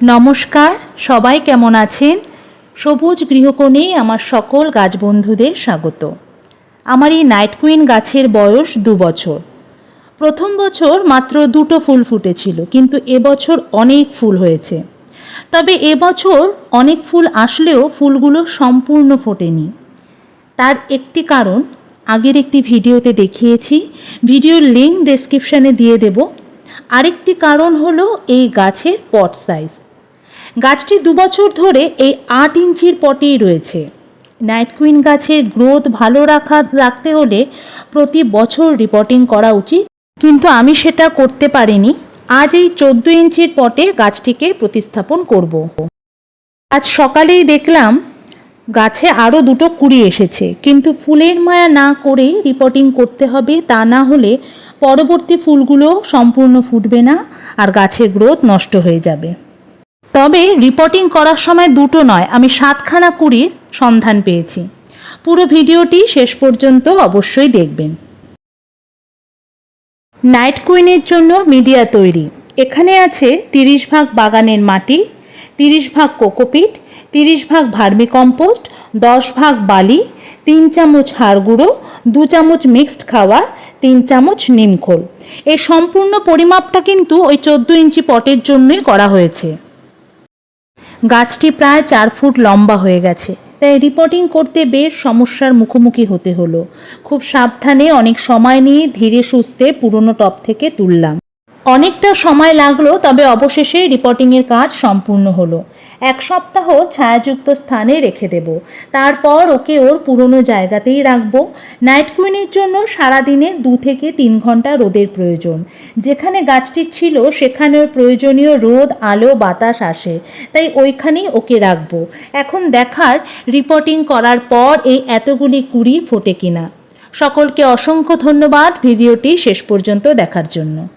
নমস্কার, সবাই কেমন আছেন? সবুজ গৃহকোণে আমার সকল গাছ বন্ধুদের স্বাগত। আমার এই নাইট কুইন গাছের বয়স দু বছর। প্রথম বছর মাত্র দুটো ফুল ফুটেছিল, কিন্তু এবছর অনেক ফুল হয়েছে। তবে এবছর অনেক ফুল আসলেও ফুলগুলো সম্পূর্ণ ফোটেনি। তার একটি কারণ, আগের একটি ভিডিওতে দেখিয়েছি, ভিডিওর লিঙ্ক ডেসক্রিপশানে দিয়ে দেব। আরেকটি কারণ হলো এই গাছের পট সাইজ। গাছটি দু বছর ধরে এই আট ইঞ্চির পটেই রয়েছে। নাইট কুইন গাছের গ্রোথ ভালো রাখা, রাখতে হলে প্রতি বছর রিপোর্টিং করা উচিত। কিন্তু আমি সেটা করতে পারিনি। আজ এই চোদ্দ ইঞ্চির পটে গাছটিকে প্রতিস্থাপন করব। আজ সকালেই দেখলাম গাছে আরও দুটো কুড়ি এসেছে। কিন্তু ফুলের মায়া না করে রিপোর্টিং করতে হবে, তা না হলে পরবর্তী ফুলগুলো সম্পূর্ণ ফুটবে না আর গাছের গ্রোথ নষ্ট হয়ে যাবে। তবে রিপোর্টিং করার সময় দুটো নয়, আমি সাতখানা কুড়ির সন্ধান পেয়েছি। পুরো ভিডিওটি শেষ পর্যন্ত অবশ্যই দেখবেন। নাইট কুইনের জন্য মিডিয়া তৈরি। এখানে আছে তিরিশ ভাগ বাগানের মাটি, তিরিশ ভাগ কোকোপিট, তিরিশ ভাগ ভার্মি কম্পোস্ট দশ ভাগ বালি, তিন চামচ হাড় গুঁড়ো দু চামচ মিক্সড খাওয়ার, তিন চামচ নিমখোল। এই সম্পূর্ণ পরিমাপটা কিন্তু ওই চোদ্দ ইঞ্চি পটের জন্যই করা হয়েছে। গাছটি প্রায় চার ফুট লম্বা হয়ে গেছে। তাই রিপোর্টিং করতে বেশ সমস্যার মুখোমুখি হতে হলো। খুব সাবধানে অনেক সময় নিয়ে ধীরে সুস্থে পুরনো টপ থেকে তুললাম। অনেকটা সময় লাগল, তবে অবশেষে রিপোর্টিংয়ের কাজ সম্পূর্ণ হলো। এক সপ্তাহ ছায়াযুক্ত স্থানে রেখে দেব। তারপর ওকে ওর পুরনো জায়গাতেই রাখব। নাইট কুইনের জন্য সারাদিনে দু থেকে তিন ঘণ্টা রোদের প্রয়োজন। যেখানে গাছটি ছিল সেখানে ওর প্রয়োজনীয় রোদ, আলো, বাতাস আসে। তাই ওইখানেই ওকে রাখব। এখন দেখার রিপোর্টিং করার পর এই এতগুলি কুড়ি ফোটে কিনা। সকলকে অসংখ্য ধন্যবাদ। ভিডিওটি শেষ পর্যন্ত দেখার জন্য।